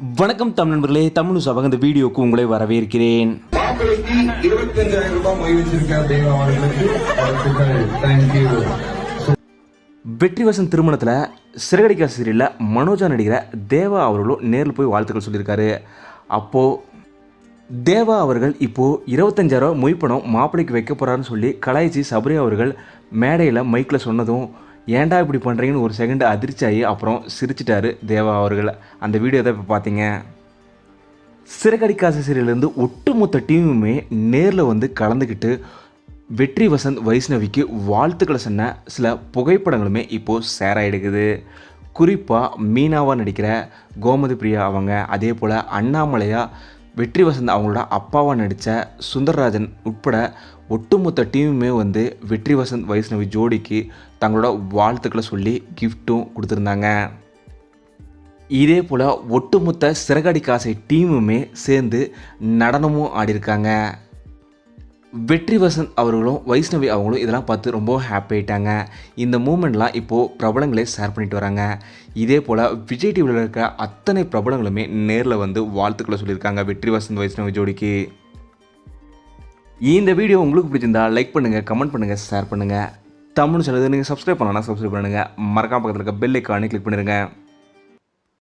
வணக்கம் தமிழ் நண்பர்களே தமிழ் சபக இந்த வீடியோக்கு உங்களை வரவேற்கிறேன். மாப்பிளைக்கு இருபத்தஞ்சாயிரம் ரூபாய் மொய் வச்சிருக்கார் தேவா அவர்களுக்கு வாழ்த்துக்கள். தேங்க்யூ வெற்றி வசந்த் திருமணத்தில் சிறகடிக்கா சீரியலில் மனோஜா நடிக்கிற தேவா அவர்களும் நேரில் போய் வாழ்த்துக்கள் சொல்லியிருக்காரு. அப்போது தேவா அவர்கள் இப்போது இருபத்தஞ்சாயிரம் மொய் பணம் மாப்பிள்ளைக்கு வைக்க போகிறாருன்னு சொல்லி கலாய்ச்சி சபரி அவர்கள் மேடையில் மைக்கில் சொன்னதும் ஏன்டா இப்படி பண்ணுறீங்கன்னு ஒரு செகண்ட் அதிர்ச்சி ஆகி அப்புறம் சிரிச்சிட்டாரு தேவா அவர்கள். அந்த வீடியோ தான் இப்போ பார்த்தீங்க. சிறகடிக்காசு சீரியலேருந்து ஒட்டுமொத்த டீமுமே நேரில் வந்து கலந்துக்கிட்டு வெற்றி வசந்த் வைஷ்ணவிக்கு வாழ்த்துக்களை சொன்ன சில புகைப்படங்களுமே இப்போது ஷேர் ஆகிடுக்குது குறிப்பாக மீனாவாக நடிக்கிற கோமதி பிரியா அவங்க அதே போல் அண்ணாமலையாக வெற்றி வசந்த் அவங்களோட அப்பாவாக நடித்த சுந்தரராஜன் உட்பட ஒட்டுமொத்த டீமுமே வந்து வெற்றி வசந்த் வைஷ்ணவி ஜோடிக்கு தங்களோட வாழ்த்துக்களை சொல்லி கிஃப்ட்டும் கொடுத்துருந்தாங்க. இதே போல் ஒட்டுமொத்த சிறகடி காசை டீமுமே சேர்ந்து நடனமும் ஆடியிருக்காங்க. வெற்றி வசந்த் அவர்களும் வைஷ்ணவி அவங்களும் இதெல்லாம் பார்த்து ரொம்ப ஹாப்பி ஆகிட்டாங்க இந்த மூமெண்ட்லாம் இப்போது பிரபலங்களே ஷேர் பண்ணிட்டு வராங்க. இதே போல் விஜய் டிவியில் இருக்கிற அத்தனை பிரபலங்களுமே நேரில் வந்து வாழ்த்துக்களை சொல்லியிருக்காங்க வெற்றி வசந்த் வைஷ்ணவி ஜோடிக்கு. இந்த வீடியோ உங்களுக்கு பிடிச்சிருந்தா லைக் பண்ணுங்கள் கமெண்ட் பண்ணுங்கள் ஷேர் பண்ணுங்கள் தமிழ் சொல்லுது நீங்கள் சப்ஸ்கிரைப் பண்ணலாம் சப்ஸ்கிரைப் பண்ணுங்கள் மறக்காம பக்கத்தில் இருக்க பெல் ஐக்கானே கிளிக் பண்ணிடுங்க